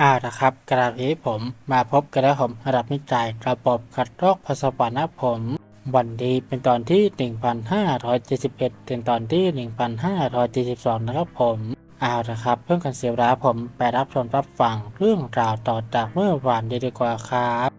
อ้านะครับ กระดาษนี้ผมมาพบกันแล้วผมระดับนิจายระบบขัดลอกพาษาปานะผม วันดีเป็นตอนที่ 1571เป็นตอนที่ 1572 นะครับผมเอาวนะครับ เพื่อนกันเสียเวลาผมไปรับชมรับฟังเรื่องราวต่อจากเมื่อวานดีกว่าครับ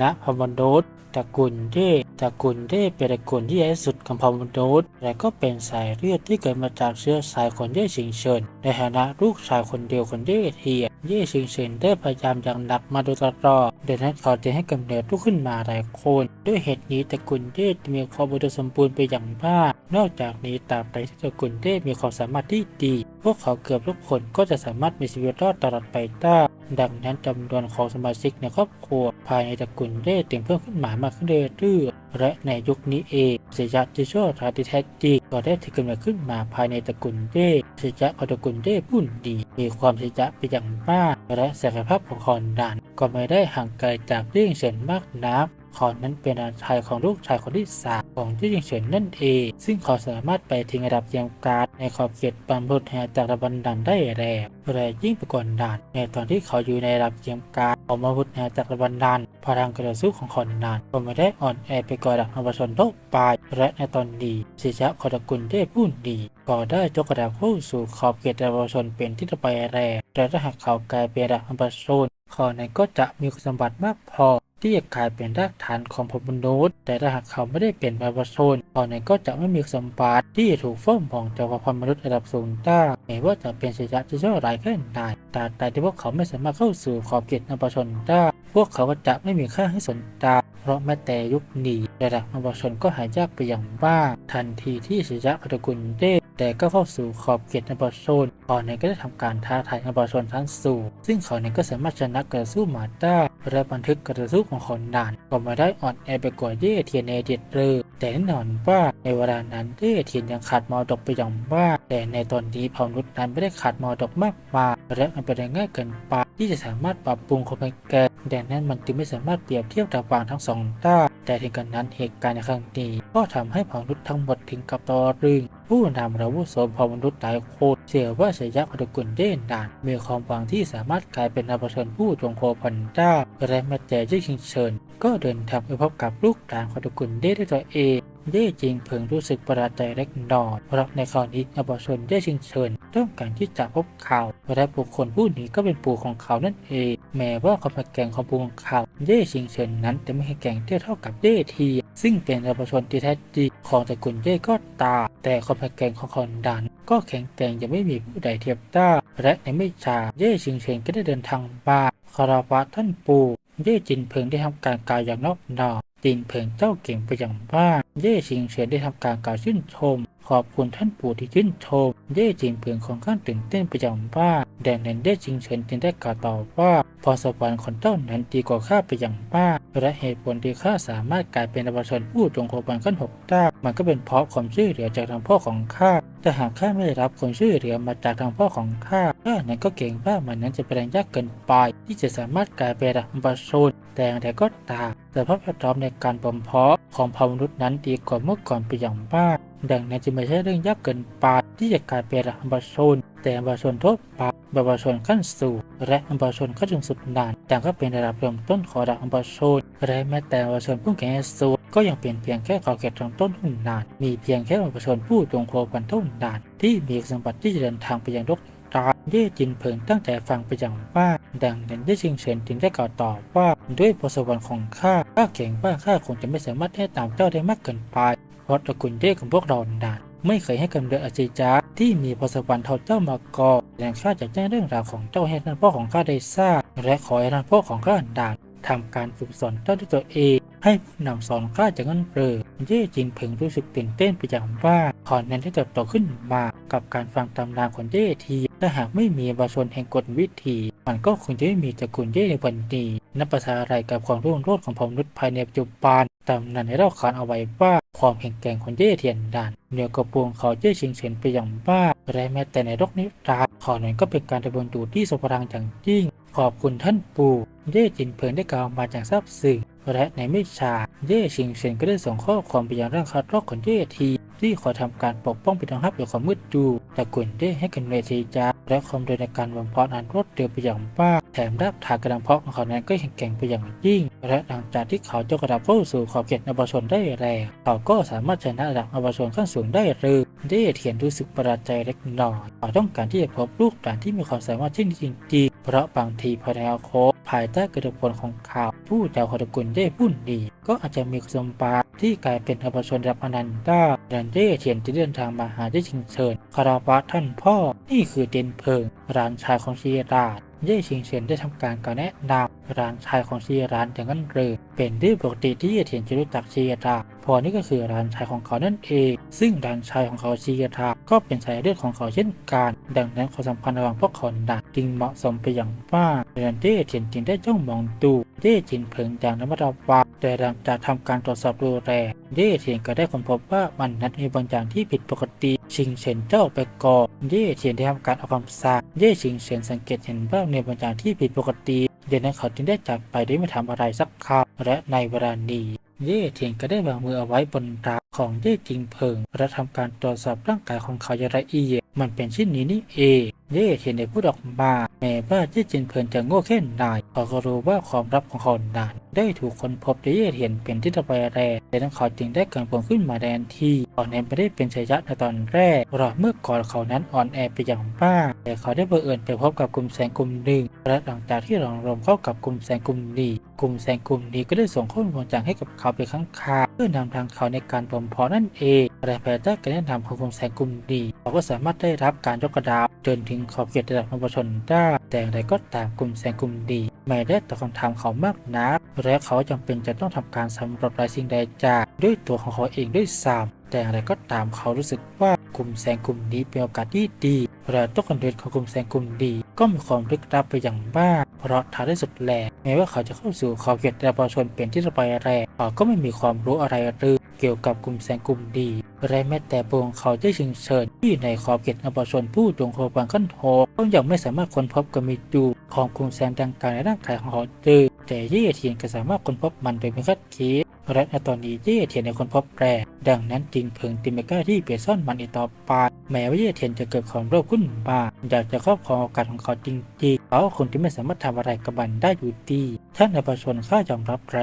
ณพมนุษย์ ตระกูลเดตระกูลเดเป็นตระกูลที่ใหญ่สุดของพมนุษย์และก็เป็นสายเลือดที่เกิดมาจากเชื้อสายคนเย่ชิงเฉินในฐานะลูกชายคนเดียวคนเย่เทียเย่ชิงเฉินได้พยายามอย่างหนักมาโดยตลอดโดยนั้นเขาจึงให้กำเนิดลูกขึ้นมาหลายคนด้วยเหตุนี้ตระกูลเย่จะมีความอุดมสมบูรณ์ไปอย่างมาก นอกจากนี้ตราบใดที่ตระกูลเย่มีความสามารถที่ดี วกเขาเกือบทุกคนก็จะสามารถมีชีวิตรอดตลอดไปได้ดังนั้นจำนวนของสมาชิกในครอบครัว ภายในตระกูลเย่จึงเพิ่มขึ้นมามากขึ้นเรื่อยๆและในยุคนี้เองเสียะจิโชทาติแทจิก็ได้ถือกำเนิดขึ้นมาภายในตระกูลเย่เสียะของตระกูลเย่ผู้ดีมีความเสียะเป็นอย่างมาก และศักยภาพของคอนดานก็ไม่ได้ห่างไกลจากเรื่องเฉินมากนัก ขอนนั้นเป็นอาชายของลูกชายคนที่สามของที่ยิงเฉินนั่นเอง ซึ่งเขาสามารถไปถึงระดับเยียมการในขอบเขตบรรพุทแห่จากระบันดันได้แล้วและยิ่งไปกว่านั้นในตอนที่เขาอยู่ในระดับเยียมการของบรรพุทแห่จากระบันดันพลังกระสู้ของคอนนานก็ไม่ได้อ่อนแอไปกว่าระดับอวชนโลกปลายและในตอนนี้ศิษย์ขอตกูลได้ผู้ดีก็ได้ยกระดับเข้าสู่ขอบเขตระบัชนเป็นที่ต่อไปแรงแต่ถ้าหากเขากลายเป็นระดับอวชนข้อนั้นก็จะมีคุณสมบัติมากพอ ที่จะกลายเป็นรากฐานของพมนุษย์ แต่ถ้าหากเขาไม่ได้เป็นบรรพชนตอนนั้นก็จะไม่มีสมบัติที่ถูกเฝ้ามองจากพมนุษย์ระดับสูงได้ไม่ว่าจะเป็นชยะจะชั่วร้ายแค่ไหนแต่แต่ที่พวกเขาไม่สามารถเข้าสู่ขอบเขตบรรพชนได้ พวกเขาก็จะไม่มีค่าให้สนใจเพราะแม้แต่ยุคนี้ระดับบรรพชนก็หายากไปอย่างมากทันทีที่ชยะพัตกุลเดช แต่ก็เข้าสู่ขอบเขตบรรพชนตอนนั้นก็ได้ทำการท้าทายบรรพชนชั้นสูงซึ่งเขาเนี่ยก็สามารถชนะกระสู้มาได้และบันทึกกระสู้ของคนนานก็มาได้อ่อนแอไปกว่าเย่เทียนในเด็ดเลยแต่แน่นอนว่าในเวลานั้นเย่เทียนยังขาดมอดกไปอย่างมากแต่ในตอนนี้เผ่านุษย์นั้นไม่ได้ขาดมอดกมากมายและมันเป็นง่ายเกินไปที่จะสามารถปรับปรุงความเป็นแก่ดังนั้นมันจึงไม่สามารถเปรียบเทียบระหว่างทั้งสองได้ แต่ถึงกันนั้นเหตุการณ์ในครั้งนี้ก็ทำให้เผ่ามนุษย์ทั้งหมดถึงกับตอรึง ผู้นำราวุโสเผ่ามนุษย์หลายคนเชื่อว่าชยะพัตกุลเด่นดานมีความหวังที่สามารถกลายเป็นอาภชนผู้จงโคพันด้าและแม้แต่เจ้าชิงเชิญ ก็เดินทางไปพบกับลูกหลานของตระกูลเด้ด้วยตัวเองเด้จริงเพิ่งรู้สึกประหลาดใจเล็กน้อยเพราะในคราวนี้อาภชนเด้ชิงเชิญต้องการที่จะพบเขาและบุคคลผู้นี้ก็เป็นปู่ของเขานั่นเอง แม้ว่าความแกร่งของปู่ของเขา เย่ชิงเฉินนั้นจะไม่แข็งเทียบเท่ากับเย่ที ซึ่งเป็นอาภชนที่แท้จริงของตระกูลเย่ก็ตา แต่ความแกร่งของคอนดันก็แข็งแกร่งยังไม่มีผู้ใดเทียบได้และในไม่ช้าเย่ชิงเฉินก็ได้เดินทางมาคารวะท่านปู่เย่จินเพิงได้ทำการกล่าวอย่างนอบน้อม จินเพิงเจ้าเก่งไปอย่างมาก เย่ชิงเฉินได้ทำการกล่าวชื่นชม ขอบคุณท่านปู่ที่ชื่นชม เย่จินเพิงของข้างตื่นเต้นไปอย่างมากดังนั้นเย่ชิงเฉินจึงได้กล่าวต่อว่าพรสวรรค์ของเจ้านั้นดีกว่าข้าไปอย่างมาก และเหตุผลที่ข้าสามารถกลายเป็นอวชนผู้จงโคบันขั้นหกได้มันก็เป็นเพราะความช่วยเหลือจากทางพ่อของข้าแต่หากข้าไม่ได้รับความช่วยเหลือมาจากทางพ่อของข้าข้านั้นก็เก่งว่ามันนั้นจะเป็นยากเกินไป ที่จะสามารถกลายเป็นอวชนแต่อย่างไรก็ตาม สภาพแวดล้อมในการบ่มเพาะของเผ่ามนุษย์นั้นดีกว่าเมื่อก่อนไปอย่างมาก ดังนั้นจึงไม่ใช่เรื่องยากเกินไปที่จะกลายเป็นอัมบาชนแต่อัมบาชนทั่วไปอัมบาชนขั้นสูงและอัมบาชนขั้นสุดนานต่างก็เป็นระดับเริ่มต้นของระดับอัมบาชนและแม้แต่อัมบาชนผู้แข็งสูงก็ยังเป็นเพียงแค่ขอเขตตรงต้นหุ่นนาน มีเพียงแค่อัมบาชนผู้จงโคพันเท่านั้นที่มีสมบัติที่จะเดินทางไปยังโลกตาเย่จินเพิงตั้งแต่ฟังไปอย่างว่า ดังนั้นได้ชิงเฉินจึงได้กล่าวตอบว่าด้วยพรสวรรค์ของข้าข้าเก่งว่าข้าคงจะไม่สามารถให้ตามเจ้าได้มากเกินไปเพราะตระกูลเย่ของพวกเรานานไม่เคยให้กำเนิดอาจิจาที่มีพรสวรรค์เท่าเจ้ามาก่อนและข้าจะแจ้งเรื่องราวของเจ้าให้ท่านพ่อของข้าได้ทราบและขอให้ท่านพ่อของข้าดานทำการฝึกสอนเจ้าด้วยตัวเองให้นำสอนข้าจากนั้นเริเย่จินเพิงรู้สึกตื่นเต้นไปอย่างว่าขอนนั้นได้เติบโตขึ้นมากับการฟังตำนานของเย่ทีถ้าหากไม่มีบาชนแห่งกฎวิธี มันก็คงจะไม่มีตระกูลเย่ในวันนี้นับภาษาอะไรกับความรุ่งโรจน์ของพมนุษย์ภายในปัจจุบันตำนานในเล่าขานเอาไว้ว่าความแข็งแกร่งของเย่เทียนดานเหนือกว่าปวงเขาเย่ชิงเฉินไปอย่างมากและแม้แต่ในโลกนิรันดร์ขอนั้นก็เป็นการดำเนินอยู่ที่ทรงพลังอย่างยิ่ง ขอบคุณท่านปู่เย่จินเพิงได้กล่าวมาจากทราบซึ้งและในไม่ช้าเย่ชิงเฉินก็ได้ส่งข้อความไปยังร่างคัดลอกของเย่ทีที่ขอทำการปกป้องปิดทางฮับอยู่ความมืดดูต่กุนได้ให้กันเนทีจา และความเร็วในการบ่มเพาะนั้นรวดเร็วไปอย่างมากแถมรากฐานกระดังเพาะของเขานั้นก็แข็งแกร่งไปอย่างยิ่ง และหลังจากที่เขายกระดับเข้าสู่ขอบเขตนบชนได้แรงเขาก็สามารถชนะระดับนบชนขั้นสูงได้เร็วได้เทียนรู้สึกประหลาดใจเล็กน้อยเขาต้องการที่จะพบลูกหลานที่มีความสามารถเช่นจริงๆเพราะบางทีภายในอนาคต ภายใต้กระบผลของข่าวผู้ดาวคอตกุลได้พูดดี ก็อาจจะมีสมปาที่กลายเป็นอภชนรับอนันต์ได้ดันเดเทียนที่เดินทางมาหาได้ชิงเชิญคาราวะท่านพ่อ นี่คือเดนเพิงร้านชายของชีราชเย่ชิงเฉินได้ทำการกล่าวแนะนำร้านชายของชีร้านอย่างนั้นเลยเป็นเรื่องปกติที่เย่เทียนจะรู้จักชีรา พอนี่ก็คือร้านชายของเขานั่นเอง ซึ่งร้านชายของเขาชีราก็เป็นสายเลือดของเขาเช่นกัน ดังนั้นความสัมพันธ์ระหว่างพวกเขาดันจึงเหมาะสมไปอย่างมากเรนเด้เทียนจึงได้จ้องมองดูเย่จินเพิงอย่างระมัดระวังแต่หลังจากทำการตรวจสอบดูแลเย่เทียนก็ได้ค้นพบว่ามันนั้นมีบางอย่างที่ผิดปกติ ชิงเฉินเจ้าไปก่อนเย่เทียนได้ทำการเอาคำสั่งเย่ชิงเฉินสังเกตเห็นว่าในบางอย่างที่ผิดปกติเดี๋ยวนั้นเขาจึงได้จากไปโดยไม่ทำอะไรสักคำและในเวลานี้ เย่เทียงก็ได้วางมือเอาไว้บนตัก ของเย่จิงเพิงและทำการตรวจสอบร่างกายของเขาอย่างละเอียดมันเป็นชิ้นนี้นี่เองเย่เทียนได้พูดออกมาแม้ว่าเย่จิงเพิงจะโง่แค่ไหนเขาก็รู้ว่าความลับของเขานั้นได้ถูกค้นพบโดยเย่เทียนเป็นที่ตะไปแรกแต่นั้นเขาจึงได้เกิดผลขึ้นมาแทนที่ก่อนนั้นไม่ได้เป็นชัยยะในตอนแรกเพราะเมื่อก่อนเขานั้นอ่อนแอไปอย่างมากแต่เขาได้บังเอิญไปพบกับกลุ่มแสงกลุ่มหนึ่งและหลังจากที่หลงรวมเข้ากับกลุ่มแสงกลุ่มนี้กลุ่มแสงกลุ่มนี้ก็ได้ส่งข้อมูลจางให้กับเขาไปข้างคา เพื่อนำทางเขาในการบ่มเพาะนั่นเองและภายใต้การแนะนำของกลุ่มแสงกลุ่มนี้เขาก็สามารถได้รับการยกกระดับจนถึงขอบเขตระดับนปชนได้ แต่อย่างไรก็ตามกลุ่มแสงกลุ่มนี้ไม่ได้ตอบคำถามเขามากนักและเขาจำเป็นจะต้องทำการสำรวจหลายสิ่งใดจากด้วยตัวของเขาเองด้วยซ้ำแต่อย่างไรก็ตามเขารู้สึกว่ากลุ่มแสงกลุ่มนี้เป็นโอกาสที่ดีและต้นกำเนิดของกลุ่มแสงกลุ่มนี้ก็มีความลึกลับไปอย่างมาก เพราะท้ายที่สุดแลแม้ว่าเขาจะเข้าสู่ขอบเขตระบชนเป็นที่ระบายแรงเขาก็ไม่มีความรู้อะไรเลยเกี่ยวกับกลุ่มแสงกลุ่มดีและแม้แต่ปวงเขาได้ชิงเชิญที่ในขอบเขตระชนผู้จงโคบังขั้นโหก็ยังไม่สามารถค้นพบกมิจูของกลุ่มแสงดังกล่าวในร่างกายของเขาเจอแต่ยี่เทียนก็สามารถค้นพบมันโดยไม่คาดคิด และในตอนนี้เย่เทียนในคนพบแปรดังนั้นจึงเพิงติเมก้าที่เปียซ่อนมันอีกต่อไปแม้ว่าเย่เทียนจะเกิดความโลภขึ้นมาอยากจะครอบครองโอกาสของเขาจริงๆเขาคนที่ไม่สามารถทำอะไรกับมันได้อยู่ดีท่านในประชาชนข้ายอมรับแปร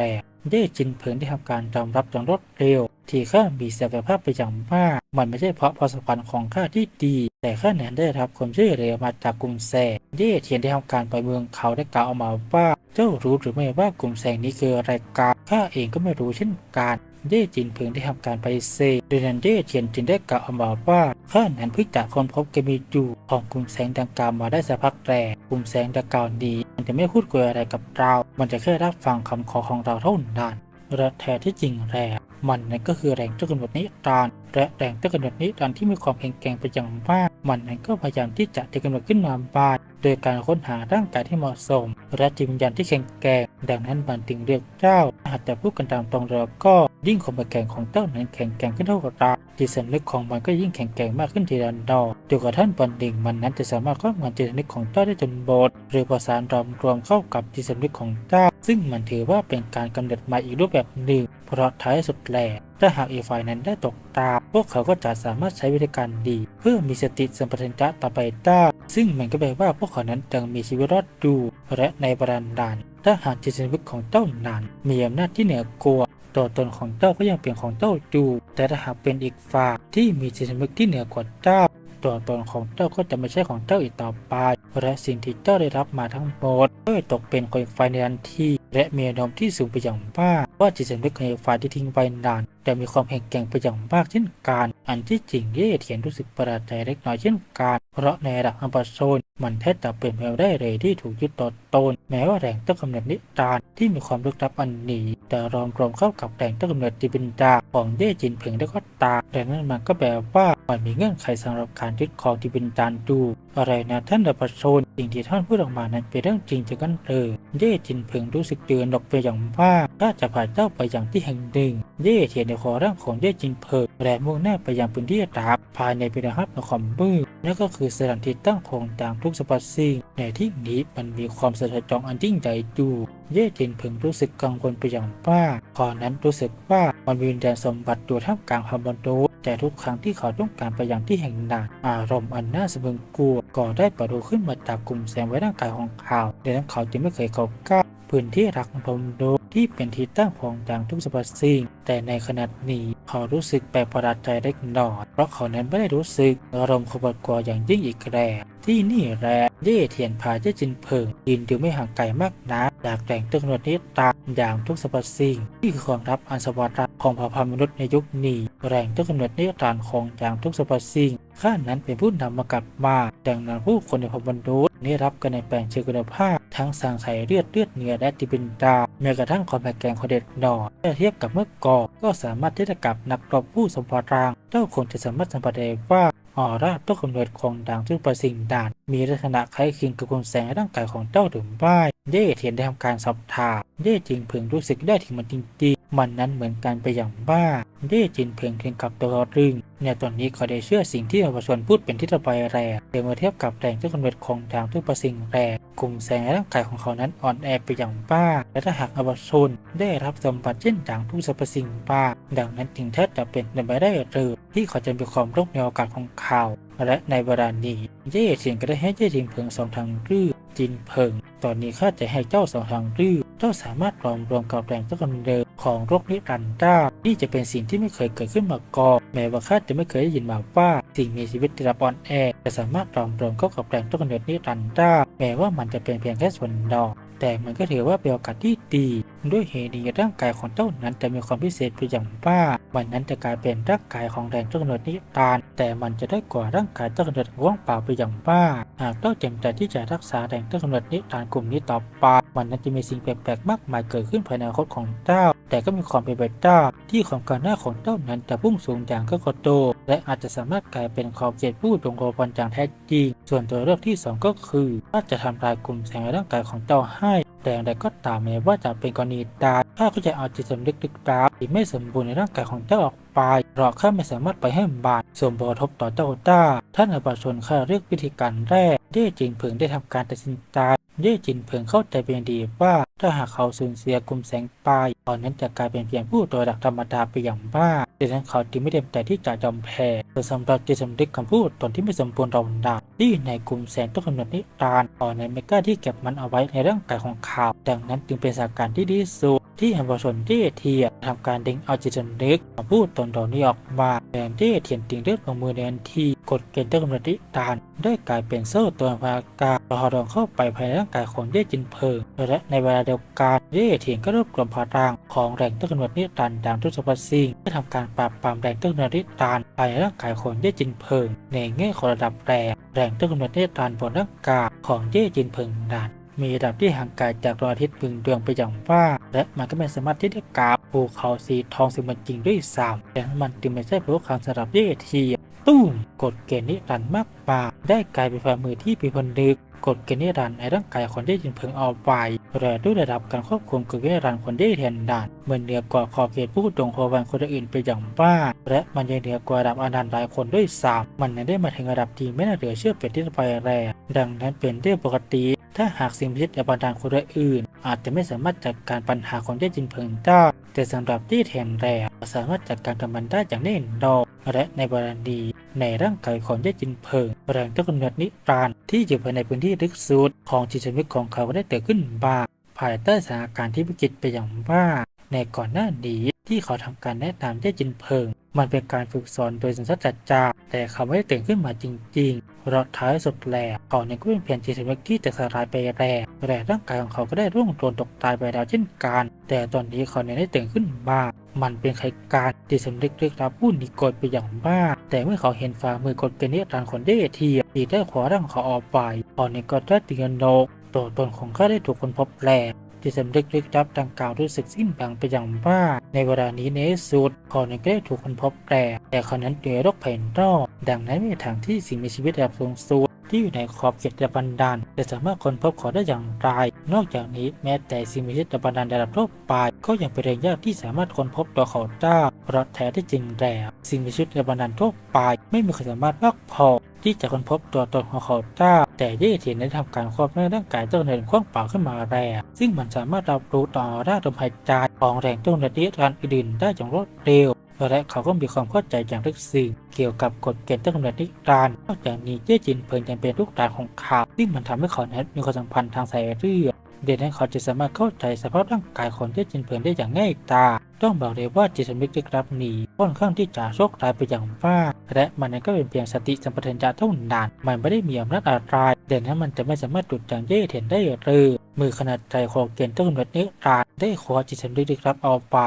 เย่จินเพิงได้ทำการยอมรับอย่างรวดเร็ว ที่ข้ามีศักยภาพไปอย่างมาก มันไม่ใช่เพราะพรสวรรค์ของข้าที่ดี แต่ข้านั้นได้รับความช่วยเหลือมาจากกลุ่มแสงเย่เทียนได้ทำการไปเมืองเขาได้กล่าวออกมาว่า เจ้ารู้หรือไม่ว่ากลุ่มแสงนี้คืออะไรกันข้าเองก็ไม่รู้เช่นกันเย่จินเพิงได้ทำการไปเซโดยนั้นเย่เทียนจึงได้กล่าวออกมาว่าข้านั้นเพิ่งจะค้นพบเกมีจูของกลุ่มแสงดังกล่าวมาได้สักพักแรกกลุ่มแสงดังกล่าวนี้มันจะไม่พูดคุยอะไรกับเรา มันจะแค่รับฟังคำขอของเราเท่านั้นและแท้ที่จริงแล้ว มันนั่นก็คือแรงเจ้ากำหนดนิรันดร์และแรงเจ้ากำหนดนิรันดร์ที่มีความแข็งแกร่งไปอย่างมาก มันนั้นก็พยายามที่จะจะกำหนดขึ้นมาบางโดยการค้นหาร่างกายที่เหมาะสม และจิตวิญญาณที่แข็งแกร่งดังนั้นมันจึงเรียกเจ้าหากจะพูดกันตามตรงแล้วก็ยิ่งความแข็งของเจ้านั้นแข็งแกร่งขึ้นเท่ากับเราจิตสำนึกของมันก็ยิ่งแข็งแกร่งมากขึ้นทีละดอกจนกระทั่งวันหนึ่งมันนั้นจะสามารถครอบงำจิตสำนึกของเจ้าได้จนหมดหรือประสานรวมรวมเข้ากับจิตสำนึกของเจ้า ซึ่งมันถือว่าเป็นการกำเนิดใหม่อีกรูปแบบหนึ่ง เพราะท้ายสุดแลถ้าหากอีกฝ่ายนั้นได้ตกตา พวกเขาก็จะสามารถใช้วิธีการดี เพื่อมีสติสัมปชัญญะต่อไปได้ซึ่งมันก็แปลว่าพวกเขานั้นยังมีชีวิตรอดอยู่และในบรันดานถ้าหากจิตสำนึกของเจ้านั้นมีอำนาจที่เหนือกว่าตัวตนของเจ้าก็ยังเป็นของเจ้าอยู่ แต่ถ้าหากเป็นอีกฝ่ายที่มีจิตสำนึกที่เหนือกว่าเจ้าตัวตนของเจ้าก็จะไม่ใช่ของเจ้าอีกต่อไปและสิ่งที่เจ้าได้รับมาทั้งหมดก็จะตกเป็นของฝ่ายในทันทีและมีแนมที่สูงไปอย่างมาก ว่าจิตสำนึกของอีกฝ่ายที่ทิ้งไว้นานจะมีความแข็งแกร่งไปอย่างมากเช่นกัน อันที่จริงเย่เทียนรู้สึกประหลาดใจเล็กน้อยเช่นกัน เพราะในระดับอัมพโซนมันแทบจะเปลี่ยนแปลงได้เลยที่ถูกยึดต่อ ตนแม้ว่าแรงต้นกำเนิดนิรานที่มีความลึกลับอันนี้แต่รวมรวมเข้ากับแรงต้นกำเนิดที่เป็นดาของเย่จินเพิงได้ก็ตามแต่นั้นมันก็แปลว่ามันมีเงื่อนไขสำหรับการยึดครองที่เป็นจานดู อะไรนะท่านอัมพโซนสิ่งที่ท่านพูดออกมานั้นเป็นเรื่องจริงจะกันเออเย่จินเพิงรู้สึกเตือนออกไปอย่างมากถ้าจะพานเจ้าไปอย่างที่แห่งหนึ่ง เย่เทียนในคอร่างของเย่จินเพิงและมุ่งหน้าไปยังพื้นที่ราบภายในพิธีฮับนครมืดนั่นก็คือสถานที่ตั้งของต่างทุกสรรพสิ่งในที่นี้มันมีความสะเทือนจองอันยิ่งใหญ่อยู่เย่จินพิงรู้สึกกังวลไปอย่างมากก่อนั้นรู้สึกว่ามันมีดินแดนสมบัติอยู่ท่ามกลางความบรรลุแต่ทุกครั้งที่เขาต้องการไปยังที่แห่งนั้นอารมณ์อันน่าสะพรึงกลัวก็ได้ปรากฏขึ้นมาจากกลุ่มแสงไว้ร่างกายของเขาดังนั้นเขาจึงไม่เคยเข้ากล้าพื้นที่รักลมโดที่เป็นที่ตั้งของจางทุกสรรพสิ่ง แต่ในขณะนี้เขารู้สึกแปลกประหลาดใจเล็กน้อยเพราะเขานั้นไม่ได้รู้สึกอารมณ์ขบฏกลัวอย่างยิ่งอีกแล้ว ที่นี่แหลเย่เทียนพาเย่จินเพิงยินอยู่ไม่ห่างไกลมากนักจากแต่งต้นกำเนิดนี้ตามอย่างทุกสรรพสิ่งที่คือความรับอันสวัสดิ์ของเผ่าพันธุ์มนุษย์ในยุคนี้แรงต้นกำเนิดนิรันดร์ของอย่างทุกสรรพสิ่งข้านั้นเป็นผู้นำมากับมาดังนั้นผู้คนในพมนุษย์ ได้รับกันในแปลงเชิงคุณภาพ ทั้งสางไข่เลือดเลือดเนื้อและติบินดาแม้กระทั่งความแข็งแกร่งของเด็ดหนอเมื่อเทียบกับเมื่อก่อนก็สามารถที่จะกับนักรบผู้สมพรางเจ้าคงจะสามารถสัมผัสได้ว่าออร่าต้นกำเนิดของด่างทุกประสิ่งด่าน มีลักษณะคล้ายคลึงกับคุณแสงในร่างกายของเจ้าหรือไม่เย่เทียนได้ทำการสอบถามเย่จึงพึงรู้สึกได้ถึงมันจริง มันนั้นเหมือนกันไปอย่างบ้าเย่จินเพึงถึงกับตัวรึงในตอนนี้เขาได้เชื่อสิ่งที่เยาวชนพูดเป็นที่ระบายแรงแต่เมื่อเทียบกับแรงต้นกำเนิดของด่างทุกประสิ่งแรงกลุ่มแสงร่างกายของเขานั้นอ่อนแอไปอย่างบ้า และถ้าหากเยาวชนได้รับสมบัติเช่นด่างทุกสรรพสิ่งบ้า ดังนั้นจึงแทบจะเป็นไปไม่ได้เลยที่เขาจะมีความโรคในโอกาสของเขาและในเวลานี้เย่เทียนก็ได้ให้เย่จินเพิงสองทางรื้อจินเพิง ตอนนี้ข้าจะให้เจ้าสองทางรื้อเจ้าสามารถรอมรวมกับแรงต้นกำเนิดของโรคนิรันดร์ได้นี่จะเป็นสิ่งที่ไม่เคยเกิดขึ้นมาก่อนแม้ว่าข้าจะไม่เคยได้ยินมาว่า สิ่งมีชีวิตที่รับอ่อนแอจะสามารถรวมรวมเข้ากับแรงต้นกำเนิดนิรันดร์ได้แม้ว่ามันจะเป็นเพียงแค่ส่วนนอกแต่มันก็ถือว่าเป็นโอกาสที่ดี ด้วยเหตุนี้ร่างกายของเจ้านั้นจะมีความพิเศษไปอย่างมากมันนั้นจะกลายเป็นร่างกายของแรงต้นกำเนิดนิรันแต่มันจะได้กว่าร่างกายต้นกำเนิดว่างเปล่าไปอย่างมากหากเจ้าเต็มใจที่จะรักษาแรงต้นกำเนิดนิรันกลุ่มนี้ต่อไป มันนั้นจะมีสิ่งแปลกๆมากมายเกิดขึ้นภายในอนาคตของเจ้า แต่ก็มีความเป็นไปได้ที่ความการหน้าของเจ้านั้นจะพุ่งสูงอย่างก็กโต และอาจจะสามารถกลายเป็นขอบเขตผู้ดงโรบันอย่างแท้จริง ส่วนตัวเลือกที่สองก็คือถ้าจะทำลายกลุ่มแสงในร่างกายของเจ้าให้ แต่อย่างไรก็ตามแม้ว่าจะเป็นกรณีตายข้าก็จะเอาจิตสำนึกตึกดาบที่ไม่สมบูรณ์ในร่างกายของเจ้าออกไปเพราะข้าไม่สามารถไปให้บาดส่งผลกระทบต่อเจ้าได้ท่านอภิชนข้าเรียกวิธีการแรกที่จริงเพิงได้ทำการตัดสินใจ เย่จินเพิงเข้าใจเป็นอย่างดีว่าถ้าหากเขาสูญเสียกลุ่มแสงไปตอนนั้นจะกลายเป็นเพียงผู้ตัวดักธรรมดาไปอย่างบ้าดังนั้นเขาจึงไม่เต็มใจที่จะยอมแพ้แต่สำหรับจิตสำนึกคำพูดตนที่ไม่สมบูรณ์เราดับที่ในกลุ่มแสงต้องกำหนดนิทานตอนในเมกาที่เก็บมันเอาไว้ในร่างกายของเขาดังนั้นจึงเป็นสถานการณ์ที่ดีสุด ที่เยาวชนที่เทียทำการดึงเอาจิตสำนึกคำพูดตนเหล่านี้ออกมาแทนที่เทียนติงเลือดลงมือในทันที่กดเกณฑ์ต้นกำเนิดนิรันดร์ได้กลายเป็นโซ่ตัวพากาเราดองเข้าไปภายในร่างกายของเย่จินเพิงและในเวลาเดียวกันเย่เทียนก็รวบรวมพลังของแรงต้นกำเนิดนิรันดร์ดังทุกสรรพสิ่งเพื่อทำการปราบปรามแรงต้นกำเนิดนิรันภายในร่างกายของเย่จินเพิงในแง่ของระดับแรงแรงต้นกำเนิดนิรันบนร่างกายของเย่จินเพิงนั้น มีระดับที่ห่างไกลจากดวงอาทิตย์พึงดวงไปอย่างว่าและมันก็ไม่สามารถที่จะกราบภูเขาสีทองซึ่งมันจริงด้วยซ้ำแต่มันจึงไม่ใช่ภูเขาสำหรับเย่เทียตุ้มกฎเกณฑ์นิรันดร์มากมายได้กลายเป็นฝ่ามือที่ปีพนดึกกฎเกณฑ์นิรันดร์ในร่างกายคนได้ยินเพึงเอาไปและด้วยระดับการควบคุมกฎเกณฑ์นิรันดร์คนได้แทนด่านเหมือนเหนือกว่าขอบเขตผู้ตรงโควันคนอื่นไปอย่างบ้าและมันยังเหนือกว่าระดับอนันต์หลายคนด้วยซ้ำมันยังได้มาถึงระดับที่ไม่น่าเหลือเชื่อเป็นที่ไปแรงดังนั้นเป็นเรื่องปกติ ถ้าหากสิ่งพิชิตอบันดาลคนอื่น อาจจะไม่สามารถจัดการปัญหาของได้จินเพิงได้ แต่สำหรับที่แทนแรงสามารถจัดการกับมันได้อย่างแน่นอนและในบรณี ในร่างกายของเยจินเพิงแรงต้นกำเนิดนิรันดร์ที่อยู่ภายในพื้นที่ลึกสุดของจิตสำนึกของเขาได้เกิดขึ้นบ้างภายใต้สถานการณ์ที่วิกฤตไปอย่างมากในก่อนหน้านี้ที่เขาทำการแนะนำเย่จินเพิง มันเป็นการฝึกสอนโดยสัญชาตญาณแต่เขาไม่ได้ตื่นขึ้นมาจริงๆเพราะท้ายสุดแล้วเขาเนี่ยก็เป็นเพียงจิตสำนึกที่จะสลายไปแรงแต่ร่างกายของเขาก็ได้ร่วงโดนตกตายไปแล้วเช่นกัน แต่ตอนนี้เขาเนี่ยได้ตื่นขึ้นมามันเป็นใครการจิตสำนึกเรียกรับผู้นิกดไปอย่างมาก แต่เมื่อเขาเห็นฝ่ามือกดเป็นนิรันดร์คนได้เทียที่ได้ขวาร่างเขาออกไปเขาเนี่ยก็ได้ตือนโนกตัวตนของเขาได้ถูกคนพบแล้ว จิตสำนึกลึกลับดังกล่าวรู้สึกสิ้นหวังไปอย่างมากในเวลานี้ในสุดเขาเนก็ได้ถูกคนพบแต่แต่เขานั้นเดือโรคภายนรอกดังนั้นมีทางที่สิ่งมีชีวิตระดับสูงสุดที่อยู่ในขอบเขตระบันดาลจะสามารถค้นพบขาได้อย่างไร นอกจากนี้แม้แต่สิ่งมีชีวิตระบันดาลระดับทั่วไปก็ยังเป็นเรื่องยากที่สามารถค้นพบตัวเขาได้เพราะแท้ที่จริงแล้วสิ่งมีชีวิตระบันดาลทั่วไปไม่มีใครสามารถมากพอ ที่จะค้นพบตัวตนของเขาได้แต่เย่เทียนได้ทำการควบแม่ร่างกายต้นเนินคว้างเปล่าขึ้นมาแรงซึ่งมันสามารถรับรู้ต่อร่าลมหายใจของแรงต้นระดิรันอื่นได้อย่างรวดเร็วและเขาก็มีความเข้าใจอย่างลึกซึ้งเกี่ยวกับกฎเกณฑ์ต้นกำเนิดนิรันดร์นอกจากนี้เย่จินเพิงยังเป็นลูกตาของเขาซึ่งมันทำให้เขานั้นมีความสัมพันธ์ทางสายเลือดเด่นให้เขาจะสามารถเข้าใจสภาพร่างกายของเย่จินเพิงได้อย่างง่ายตา ต้องบอกเลยว่าจิตสำนึกลึกลับนี้ค่อนข้างที่จะโชคร้ายไปอย่างมากและมันนั้นก็เป็นเพียงสติสัมปชัญญะเท่านั้นมันไม่ได้มีอำนาจอะไรเด่นนั้นมันจะไม่สามารถดุดจังเย่เห็นได้หรือมือขนาดใจของเกณฑ์ต้นกำเนิดนิรันได้คว้าจิตสำนึกลึกลับเอาไป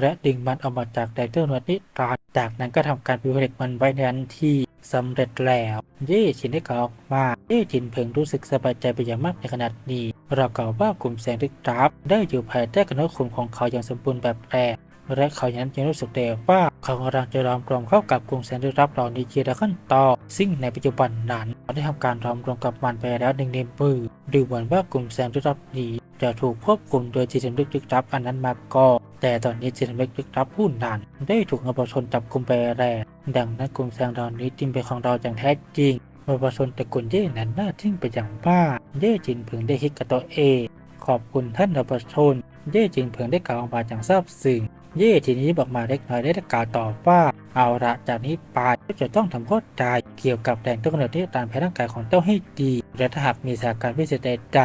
และดึงมันออกมาจากแดนเตอร์นวดนิรันดร์จากนั้นก็ทำการพิผลิตมันไว้ในทันที สำเร็จแล้ว เย่ชินได้กล่าวออกมาเย่ชินเพิ่งรู้สึกสบายใจไปอย่างมากในขนาดนี้เรากล่าวว่ากลุ่มแสงลึกลับได้อยู่ภายใต้กำเนิดคุมของเขาอย่างสมบูรณ์แบบแรกและเขายังยังรู้สึกได้ว่าเขากำลังจะรอมรวมเข้ากับกลุ่มแสงลึกลับเหล่านี้ทีละขั้นตอนซึ่งในปัจจุบันนั้นเขาได้ทำการรอมรวมกับมันไปแล้วหนึ่งในมือดูเหมือนว่ากลุ่มแสงลึกลับนี้จะถูกควบคุมโดยจิตสำนึกลึกลับอันนั้นมาก่อนแต่ตอนนี้จิตสำนึกลึกลับผู้นั้นได้ถูกเยาวชนจับกลุ่มไปแล้ว ดังนั้นกลุ่มแสงเหล่านี้จึงเป็นของเราอย่างแท้จริงเยาวชนตระกูลเย่นั้นน่าทึ่งไปอย่างมาเย่จินเพึงได้คิดกับตัวเอง ขอบคุณท่านเยาวชน เย่จินเพึงได้กล่าวออกมาอย่างซาบซึ้ง เย่ทีนี้บอกมาเล็กน้อยได้กล่าวต่อว่า เอาละจากนี้ไปก็จะต้องทำข้อใจเกี่ยวกับแหล่งต้นกำเนิดที่ตามภายร่างกายของเจ้าให้ดี และถ้าหากมีสถานการณ์พิเศษใด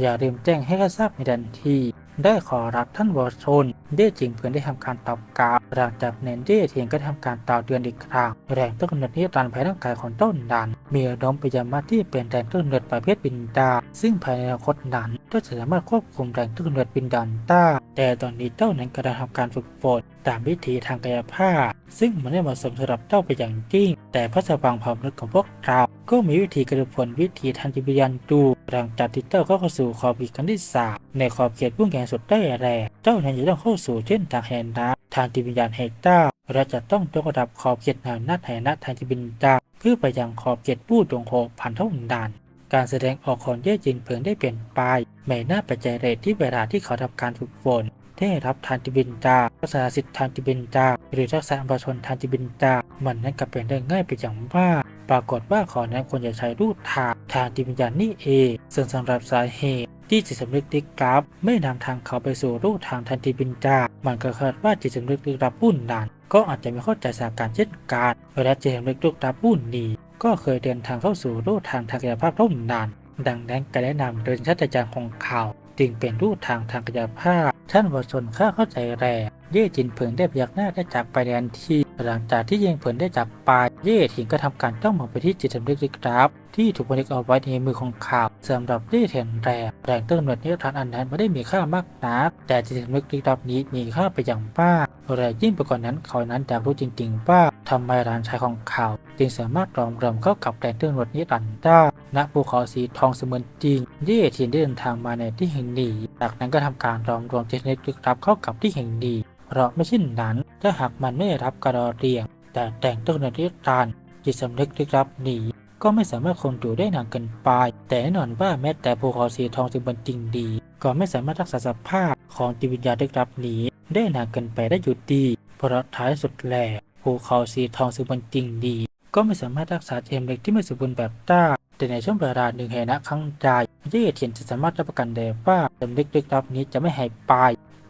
อย่าลืมแจ้งให้ข้าทราบในทันที ได้ขอรับท่านวอชนเย่จิงเพื่อนได้ทำการตอบกล่าวหลังจากนั้นเย่เทียนก็ทำการต่อเดือนอีกครั้งแหล่งต้นกำเนิดที่ตามภายร่างกายของต้นดันมีแนวโน้มไปยังมาที่เป็นแหล่งต้นกำเนิดประเภทบินดา ซึ่งภายในอนาคตนั้นก็จะสามารถควบคุมแหล่งต้นกำเนิดบินดันได้แต่ตอนนี้เจ้านั้นกำลังทำการฝึกฝนตามวิธีทางกายภาพ ซึ่งมันไม่เหมาะสมสำหรับเจ้าไปอย่างยิ่งแต่พระสว่างความนึกของพวกเราก็มีวิธีกระผลวิธีทางจิตวิญญาณดู หลังจากที่เจ้าเข้าสู่ขอบเขตครั้งที่สามในขอบเขตพุ่งแข่งสุดได้แรงเจ้าแทนจะต้องเข้าสู่เส้นทางแห่งน้ำทางจิตวิญญาณแห่งเจ้าเราจะต้องยกระดับขอบเขตแห่งนัดแห่งนัดทางจิตวิญญาณเพื่อไปยังขอบเขตผู้ดวงโหพันเท่านั้นการแสดงออกของเย่จินเพิงได้เปลี่ยนไปไม่น่าปัจจัยเรทที่เวลาที่เขาทำการฝึกฝน ได้รับทานจิบินจารักษาสิทธิทานจิบินจาหรือรักษาประชาชนทานจิบินจามันนั้นกลับเป็นเรื่องง่ายไปอย่างมากปรากฏว่าขอนั้นควรจะใช้รูปทางทางจิตวิญญาณนี่เองซึ่งสำหรับสาเหตุที่จิตสำนึกลึกลับไม่นำทางเขาไปสู่รูปทางทันทีบินจามันก็คาดว่าจิตสำนึกลึกลับปุ้นนั้นก็อาจจะไม่เข้าใจสถานการณ์เช่นกันและจิตสำนึกลึกลับปุ้นนี้ ก็เคยเดินทางเข้าสู่รูปทางทางกายภาพเท่านั้นดังนั้นการแนะนำโดยชัตจารย์ของเขา จึงเป็นรูปทางทางกายภาพ ท่านวชนข้าเข้าใจแรงเย่จินเพิงได้พยักหน้าได้จากไปในทันทีหลังจากที่เย่งเพิงได้จากไป เย่ถิงก็ทำการจ้องมองไปที่จิตสำนึกลึกลับ ที่ถูกบันทึกเอาไว้ในมือของเขาวสำหรับเย่เทียนแรงแรงเติมเนิดนิรันอันนั้นไม่ได้มีค่ามากนักแต่จิตสำนึกลึกลับนี้มีค่าไปอย่างมากและยิ่งไปกว่านั้นเขานั้นอยากรู้จริงๆว่า ทำไมร้านชายของเขาจึงสามารถรอมรวมเข้ากับแรงติมเนิดนิรันดร์ได้ณภูเขาสีทองเสมือนจริงเย่เทีนได้เดินทางมาในที่แห่งนี้จากนั้นก็ทำการรอมรวมจิตนึกลึกลับเข้ากับที่แห่งนี้เพราะไม่เช่นนั้นถ้าหากมันไม่ได้รับการรอเรียง แต่แต่งต้นในที่ตานจิตสำนึกลึกลับหนีก็ไม่สามารถคงอยู่ได้นานเกินไป แต่แน่นอนว่าแม้แต่ภูเขาสีทองซึ่งเป็นจริงดี ก็ไม่สามารถรักษาสภาพของจิตวิญญาณลึกลับหนีได้นานเกินไปได้อยู่ดี เพราะท้ายสุดแหล่ ภูเขาสีทองซึ่งเป็นจริงดี ก็ไม่สามารถรักษาเทมเล็กที่ไม่สมบูรณ์แบบต้าแต่ในช่วงเวลาหนึ่งแห่นะครั้งใจเย่เทียนจะสามารถรับประกันได้ว่าสำนึกลึกลับนี้จะไม่หายไป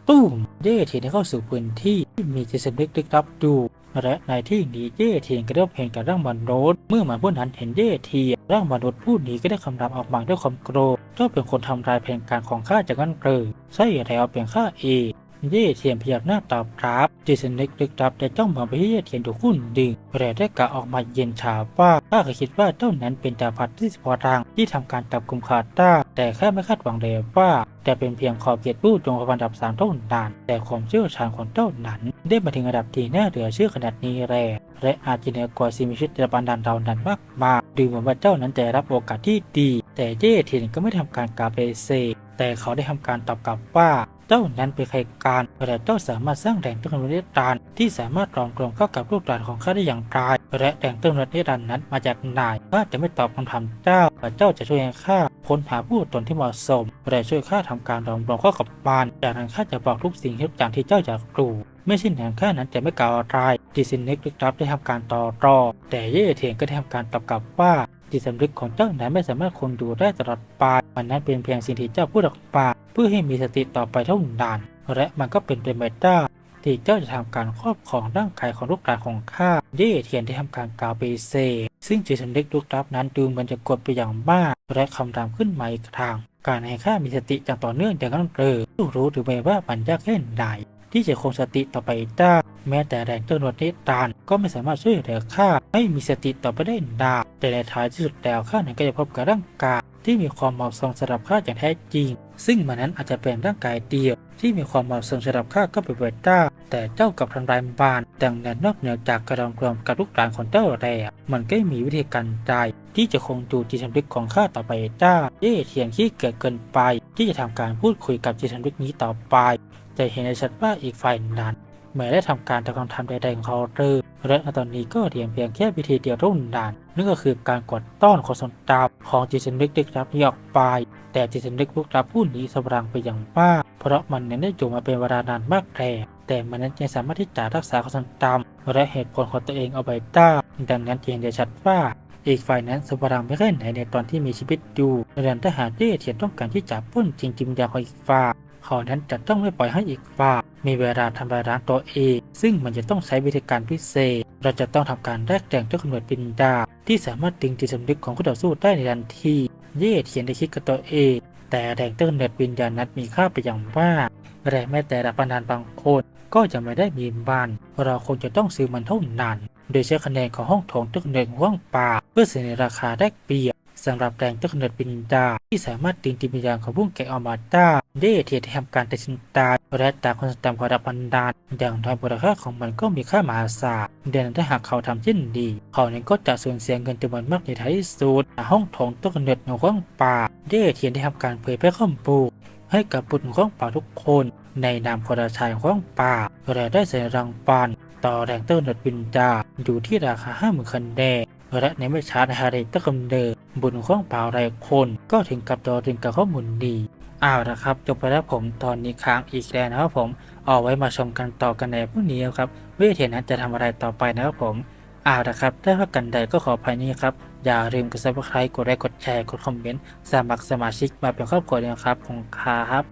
ตุ้มเย่เทียนได้เข้าสู่พื้นที่ที่มีจิตสำนึกลึกลับอยู่และในที่นี้เย่เทียนก็ได้เห็นกับร่างมนุษย์เมื่อมันผู้นั้นเห็นเย่เทียนร่างมนุษย์ผู้นี้ก็ได้คำรามออกมาด้วยความโกรธเจ้าเป็นคนทำลายแผนการของข้าจากนั้นเลยใช่แล้วเป็นข้าเอง ย่เทียนพยักหน้าตอบครับจิสำนึกลึกลับได้จ้องมองไปที่เย่เทียนถูกหุ้นดึงและได้กล่าวออกมาเย็นชาว่าข้าเคยคิดว่าเจ้านั้นเป็นดาพัดที่เฉพาะทางที่ทำการจับกลุ่มขาดได้แต่ข้าไม่คาดหวังเลยว่าแต่เป็นเพียงขอบเขตผู้จงระดับสามเท่านั้นแต่ความเชี่ยวชาญของเจ้านั้นได้มาถึงระดับที่น่าเหลือเชื่อขนาดนี้แลและอาจจะเหนือกว่าสิ่งมีชีวิตระบันดาลเรานั้นมากมากดูเหมือนว่าเจ้านั้นจะรับโอกาสที่ดี แต่เย่เทียนก็ไม่ทำการกาเปเซแต่เขาได้ทำการตอบกลับว่า เจ้านั้นเป็นใครการและเจ้าสามารถสร้างแหล่งต้นกำเนิดนิรันดร์ที่สามารถรองรวมเข้ากับลูกหลานของข้าได้อย่างไรและแหล่งต้นกำเนิดนิรันดร์นั้นมาจากไหนข้าจะไม่ตอบคำถามเจ้าแต่เจ้าจะช่วยข้าค้นหาผู้ตนที่เหมาะสมและช่วยข้าทำการรองรวมเข้ากับมันจากนั้นข้าจะบอกทุกสิ่งทุกอย่างที่เจ้าอยากรู้ไม่เช่นนั้นข้านั้นจะไม่กล่าวอะไรดิซินเน็กลึกลับได้ทำการต่อรอแต่เย่เทียนก็ได้ทำการตอบกลับว่าจิตสำนึกของเจ้านั้นไม่สามารถคงอยู่ได้ตลอดไปมันนั้นเป็นเพียงสิ่งที่เจ้าพูดออกมา เพื่อให้มีสติต่อไปเท่านั้น และมันก็เป็นไปไม่ได้ที่เจ้าจะทำการครอบครองร่างกายของลูกหลานของข้าเย่เทียนได้ทำการกล่าวไปเซ ซึ่งจิตสำนึกลูกรับนั้นดูเหมือนจะกดไปอย่างมาก และคำรามขึ้นมาอีกทาง การให้ข้ามีสติอย่างต่อเนื่องอย่างนั้นเลยรู้หรือไม่ว่ามันยากแค่ไหนที่จะคงสติต่อไปได้แม้แต่แรงเจ้านวดนิตานก็ไม่สามารถช่วยเหลือข้าให้มีสติต่อไปได้นานแต่ในท้ายที่สุดแล้วข้านั้นก็จะพบกับร่างกายที่มีความเหมาะสมสำหรับข้าอย่างแท้จริง ซึ่งมันนั้นอาจจะเป็นร่างกายเดียว ที่มีความเหมาะสมสำหรับข้าก็เป็นไปได้แต่เจ้ากับทำลายบาน ดังนั้นนอกเหนือจากกระดองรวมกับลูกหลานของเจ้าแล้วมันก็มีวิธีการใดที่จะคงดูจิตสำนึกของข้าต่อไปได้เย่เทียนขี้เกิดเกินไป ที่จะทำการพูดคุยกับจิตสำนึกนี้ต่อไป จะเห็นได้ชัดว่าอีกฝ่ายนั้นเมื่อได้ทำการทำคำทำใดๆของเขาเริ่มและตอนนี้ก็เพียงเพียงแค่วิธีเดียวเท่านั้นนั่นก็คือการกดต้อนความทรงจำของจิตสำนึกลึกลับนี้ออกไป แต่จิตสำนึกลึกลับผู้นี้สว่างไปอย่างมากเพราะมันนั้นได้อยู่มาเป็นเวลานานมากแล้วแต่มันนั้นยังสามารถที่จะรักษาความทรงจำและเหตุผลของตัวเองเอาไว้ได้ดังนั้นจึงเห็นได้ชัดว่าอีกฝ่ายนั้นสว่างไม่แค่ไหนในตอนที่มีชีวิตอยู่ดังนั้นถ้าหากเย่เทียนต้องการที่จะปล้นจริงจิมยาของอีกฝ่ายเขานั้นจะต้องไม่ปล่อยให้อีกฝ่ายมีเวลาทำลายล้างตัวเอง ซึ่งมันจะต้องใช้วิธีการพิเศษ เราจะต้องทำการแลกแบ่งด้วยกำเนิดปินดาที่สามารถดึงจิตสำนึกของคู่ต่อสู้ได้ในทันที เย่เขียนได้คิดกับตัวเอง แต่แรงเต้นเนิดวิญญาณนัดมีค่าไปอย่างมากและแม้แต่รับประนานบางคนก็จะไม่ได้มีบ้านเราคงจะต้องซื้อมันเท่านั้น โดยใช้คะแนนของห้องโถงตึกเนิดห้องป่าเพื่อเสนอราคาแลกเปรียน สำหรับแรงตึกเนิดปินดา ที่สามารถดึงจิตวิญญาณของผู้แก่ออกมาได้เย่เทียนได้ทำการตัดสินใจและตาคนตามความรับบันดาลอย่างน้อยมูลค่าของมันก็มีค่ามหาศาลเดังนั้นถ้าหากเขาทำเช่นดี เขานั้นก็จะสูญเสียเงินจำนวนมากในท้ายสุดห้องโถงตึกเนิดในห้องป่าเย่เทียนได้ทำการเผยแพร่ข้อมูลให้กับบุตรของป่าทุกคน ในนามคนชายของป่าและได้เสนอรางวัลต่อแรงเตอร์เนิดบินดาอยู่ที่ราคาห้าหมื่นคะแนน และในไม่ช้าในฮาริตะกำเนิดบุญของเป่ารายคน ก็ถึงกับดอถึงกับข้อมูลดีอ้าวนะครับจบไปแล้วผมตอนนี้ค้างอีกแล้วนะครับผมเอาไว้มาชมกันต่อกันในพรุ่งนี้ครับเทีนั้นจะทำอะไรต่อไปนะครับผมอ้าวนะครับถ้าว่ากันใดก็ขออภัยนี้ครับอย่าลืมกด subscribe กดไลค์กดแชร์กดคอมเมนต์สมัครสมาชิกมาเป็นครอบครัวเดียวครับของคาครับ